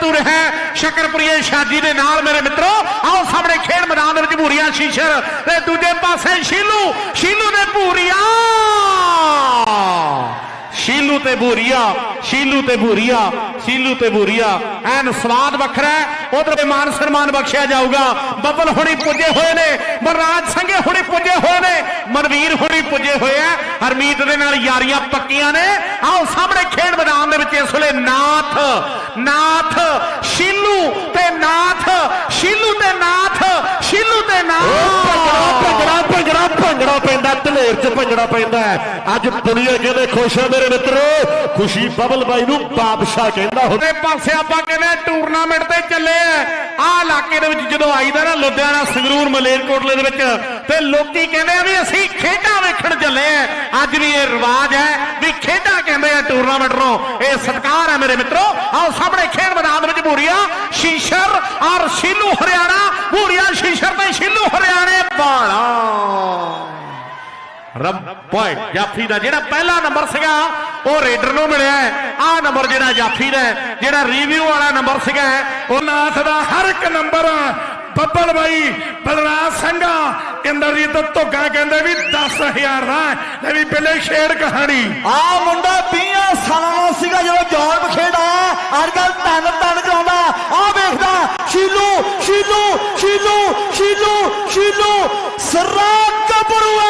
ਤੁਰ ਰਹਿ। ਸ਼ਕਰਪੁਰੀਏ ਸ਼ਾਦੀ ਦੇ ਨਾਲ ਮੇਰੇ ਮਿੱਤਰੋ, ਆਓ ਸਾਹਮਣੇ ਖੇਡ ਮੈਦਾਨ ਦੇ ਵਿੱਚ ਭੂਰੀਆ ਸ਼ੀਸ਼ਰ ਤੇ ਦੂਜੇ ਪਾਸੇ ਸ਼ੀਲੂ। ਸ਼ੀਲੂ ਨੇ ਭੂਰੀਆ। ਤੇ ਭੂਰੀਆ ਸ਼ੀਲੂ ਤੇ ਭੂਰੀਆ ਸ਼ੀਲੂ ਤੇ ਭੂਰੀਆ ਐਨ ਸਵਾਦ ਵੱਖਰਾ ਉਧਰ ਮਾਨ ਸਨਮਾਨ ਬਖਸ਼ਿਆ ਜਾਊਗਾ। ਬੱਬਲ ਹੁਣੀ ਪੁੱਜੇ ਹੋਏ ਨੇ ਮਨਰਾਜ ਸੰਘੇ ਹੁਣੀ ਪੁੱਜੇ ਹੋਏ ਨੇ, ਮਨਵੀਰ ਹੁਣੀ ਪੁੱਜੇ ਹੋਏ ਆ। ਹਰਮੀਤ ਦੇ ਨਾਲ ਯਾਰੀਆਂ ਪੱਕੀਆਂ ਨੇ। ਆਓ ਸਾਹਮਣੇ ਖੇਡ ਮੈਦਾਨ ਦੇ ਵਿੱਚ ਇਸ ਵੇਲੇ ਨਾਥ ਨਾਥ, ਸ਼ੀਲੂ ਤੇ ਨਾਥ, ਸ਼ੀਲੂ ਤੇ ਨਾਥ। ਪੈਂਦਾ ਭੰਗੜਾ ਪੈਂਦਾ ਹੈ। ਅੱਜ ਦੁਨੀਆ ਕਹਿੰਦੇ ਖੁਸ਼ ਹੈ ਮੇਰੇ ਮਿੱਤਰੋ? ਖੁਸ਼ੀ ਬਬਲ ਬਾਈ ਨੂੰ ਬਾਦਸ਼ਾਹ ਕਹਿੰਦਾ ਹੁੰਦਾ। ਪਾਸੇ ਆਪਾਂ ਕਹਿੰਦੇ ਟੂਰਨਾਮੈਂਟ ਤੇ ਚੱਲੇ ਆ। ਆਹ ਇਲਾਕੇ ਦੇ ਵਿੱਚ ਜਦੋਂ ਆਈਦਾ ਨਾ, ਲੁਧਿਆਣਾ, ਸੰਗਰੂਰ, ਮਲੇਰਕੋਟਲੇ ਦੇ ਵਿੱਚ, ਤੇ ਲੋਕੀ ਕਹਿੰਦੇ ਆ ਵੀ ਅਸੀਂ ਖੇਡਾਂ ਵੇਖਣ ਚੱਲੇ ਆ। ਅੱਜ ਵੀ ਇਹ ਰਿਵਾਜ ਹੈ ਵੀ ਖੇਡਾਂ ਕਹਿੰਦੇ ਆ ਟੂਰਨਾਮੈਂਟ ਨੂੰ। ਇਹ ਸਤਿਕਾਰ ਹੈ ਮੇਰੇ ਮਿੱਤਰੋ। ਆਓ ਸਾਹਮਣੇ ਖੇਡ ਮੈਦਾਨ ਵਿੱਚ ਭੂਰੀਆ ਸ਼ੀਸ਼ਰ ਔਰ ਸ਼ੀਲੂ ਹਰਿਆਣਾ। ਭੂਰੀਆ ਸ਼ੀਸ਼ਰ ਤੇ ਸ਼ੀਲੂ ਹਰਿਆਣੇ ਵਾਲਾ। ਰੱਬੋਏ ਜਾਫੀ ਦਾ ਜਿਹੜਾ ਪਹਿਲਾ ਨੰਬਰ ਸੀਗਾ, ਉਹ ਰੇਡਰ ਨੂੰ ਮਿਲਿਆ ਆਹ ਨੰਬਰ ਜਿਹੜਾ ਜਾਫੀ ਦਾ ਜਿਹੜਾ ਰਿਵਿਊ ਵਾਲਾ ਨੰਬਰ ਸੀਗਾ ਉਹ ਨਾਥ ਦਾ ਹਰ ਇੱਕ ਨੰਬਰ ਬੱਬਲ ਬਾਈ, ਬਲਰਾਜ ਸਿੰਘਾ, ਇੰਦਰਜੀਤ ਧੋਗਾ ਕਹਿੰਦੇ ਵੀ 10000 ਦਾ ਲੈ ਵੀ ਪਹਿਲੇ ਸ਼ੇਰ ਕਹਾਣੀ। ਆ ਮੁੰਡਾ 20 ਸਾਲਾਂ ਦਾ ਸੀਗਾ ਜਦੋਂ ਜੌਨ ਖੇਡਾ ਅੱਜ ਕੱਲ ਤਨ ਤਨ ਕਰਾਉਂਦਾ। ਆ ਵੇਖਦਾ, ਸ਼ੀਲੂ ਸ਼ੀਲੂ ਸ਼ੀਲੂ ਸ਼ੀਲੂ ਸ਼ੀਲੂ ਸਰਾ ਕਬਰੂਆ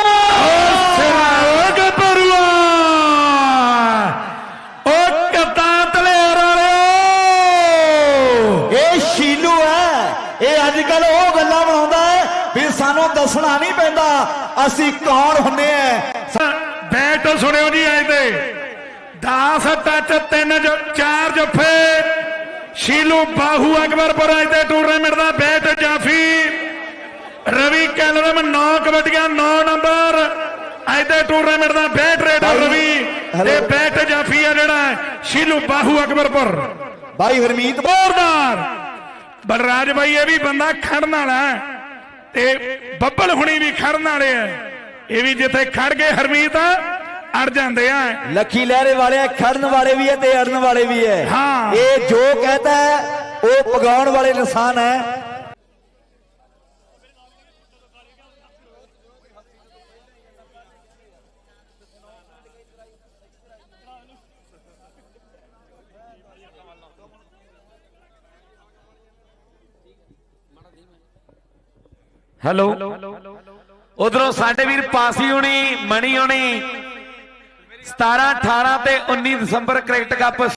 ਸਿਰਾਗ ਪਰੂਆ ਉਹ ਕਪਤਾਨ ਤਲੇਰ ਵਾਲਿਓ ਇਹ ਸ਼ੀਲੂ ਹੈ ਇਹ ਅੱਜ ਕੱਲ ਉਹ ਗੱਲਾਂ ਬਣਾਉਂਦਾ ਹੈ ਵੀ ਸਾਨੂੰ ਦੱਸਣਾ ਨਹੀਂ ਪੈਂਦਾ ਅਸੀਂ ਕੌਣ ਹੁੰਨੇ ਆ? ਬੈਟ ਸੁਣਿਓ ਜੀ ਅੱਜ ਦੇ 10 ਟੱਚ 3 ਜੋ 4 ਜੱਫੇ। ਸ਼ੀਲੂ ਬਾਹੂ ਅਕਬਰਪੁਰ ਅੱਜ ਦੇ ਟੂਰਨਾਮੈਂਟ ਦਾ ਬੈਟ ਜਾਫੀ। ਰਵੀ ਕੈਲਰਮ 9 ਕਬੱਡੀਆਂ 9 ਨੰਬਰ। ਅੱਜ ਦੇ ਟੂਰਨਾਮੈਂਟ ਦਾ ਬੈਟ ਰੇਡਰ ਰਵੀ। ਤੇ। ਬੈਟ ਜਾਫੀ ਆ ਜਿਹੜਾ ਸ਼ੀਲੂ ਬਾਹੂ ਅਕਬਰਪੁਰ। ਬਾਈ ਹਰਮੀਤ ਜ਼ੋਰਦਾਰ। ਬਲਰਾਜ ਬਾਈ ਇਹ ਵੀ ਬੰਦਾ ਖੜਨ ਵਾਲਾ ਤੇ ਬੱਬਲ ਹੁਣੀ ਵੀ ਖੜਨ ਵਾਲੇ ਆ। ਇਹ ਵੀ ਜਿੱਥੇ ਖੜ ਗਏ ਹਰਮੀਤ ਅੜ ਜਾਂਦੇ ਆ। ਲੱਖੀ ਲਹਿਰੇ ਵਾਲੇ ਖੜਨ ਵਾਲੇ ਵੀ ਹੈ ਤੇ ਅੜਨ ਵਾਲੇ ਵੀ ਹੈ ਹਾਂ। ਇਹ ਜੋ ਕਹਤਾ ਉਹ ਪਗਾਉਣ ਵਾਲੇ ਇਨਸਾਨ ਹੈ। ਹੈਲੋ। ਉਧਰੋਂ ਸਾਡੇ ਵੀਰ ਪਾਸੀ ਹੋਣੀ, ਮਣੀ ਹੋਣੀ 17 18 ਤੇ 19 ਦਸੰਬਰ ਕ੍ਰਿਕਟ ਕੱਪ